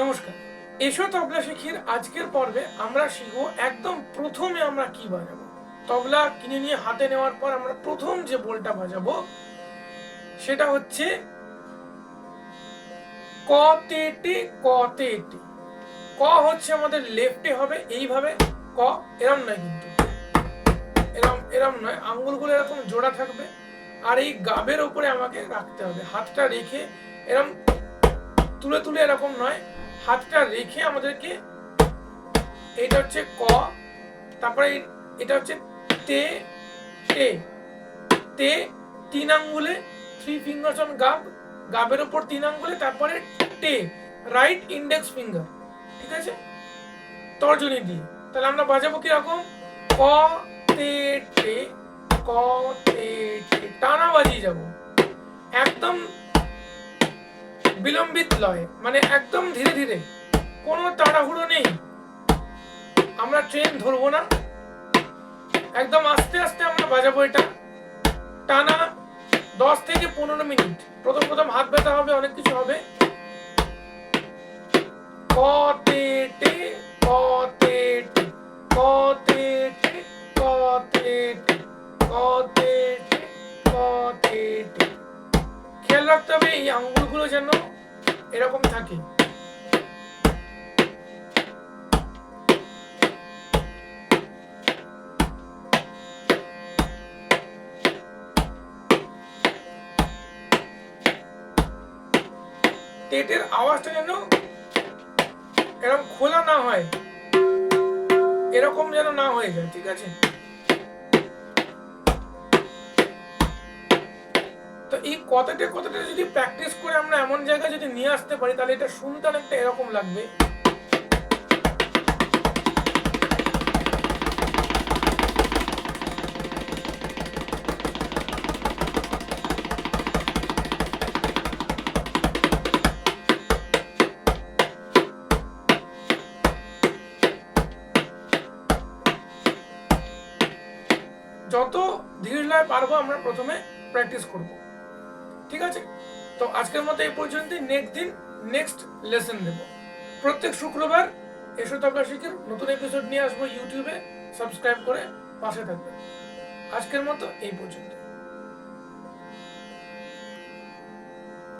নমস্কার। এসো তবলা শিখির আজকের পর্বে আমরা শিখব একদম প্রথমে আমরা কি বাজাবো। তবলা কিনে নিয়ে হাতে নেওয়ার পর আমরা প্রথম যে বোলটা বাজাবো, সেটা হচ্ছে ক তে টে, ক তে টে। ক হচ্ছে আমাদের লেফটে হবে, এইভাবে ক, এরম নয় কিন্তু। এরম এরম নয়, আঙ্গুলগুলো এরকম জোড়া থাকবে, আর এই গাবের উপরে আমাকে রাখতে হবে। হাতটা রেখে এরম তুলে তুলে এরকম নয় হাতটা রেখে আমাদেরকে এটা হচ্ছে ক, তারপরে এটা হচ্ছে তে টে তে, তিন আঙ্গুলে থ্রি ফিঙ্গার্স অন গাব গাবের ওপর তিন আঙ্গুলে, তারপরে টে রাইট ইন্ডেক্স ফিঙ্গার ঠিক আছে? তর্জনী দিয়ে। তাহলে আমরা বাজাবো কীরকম? ক, তে টে ক তে, টানা বাজিয়ে যাব। একদম বিলম্বিত লয় মানে একদম ধীরে ধীরে। কোনো তাড়াহুড়ো নেই। আমরা ট্রেন ধরবো না। একদম আস্তে আস্তে আমরা বাজাবো এটা। টানা দশ থেকে পনেরো মিনিট। প্রথম প্রথম হাত ব্যথা হবে, অনেক কিছু হবে। খেয়াল রাখতে হবে এই আঙ্গুলগুলো যেন এরকম থাকে। টেটের আওয়াজটা যেন এরকম খোলা না হয়। এরকম যেন না হয়ে যায়, ঠিক আছে? তো এই কথাটা কথাটা যদি প্র্যাকটিস করে আমরা এমন জায়গায় যদি নিয়ে আসতে পারি, তাহলে এটা শুনতে অনেকটা এরকম লাগবে। যত ধীর লয় পারব, আমরা প্রথমে প্র্যাকটিস করব। ঠিক আছে? তো আজকের মতো এই পর্যন্ত নেক্সট দিন নেক্সট লেসন দেব। প্রত্যেক শুক্রবার এসো তবলা শিখের নতুন এপিসোড নিয়ে আসব ইউটিউবে। সাবস্ক্রাইব করে পাশে থাকবে। আজকের মতো এই পর্যন্ত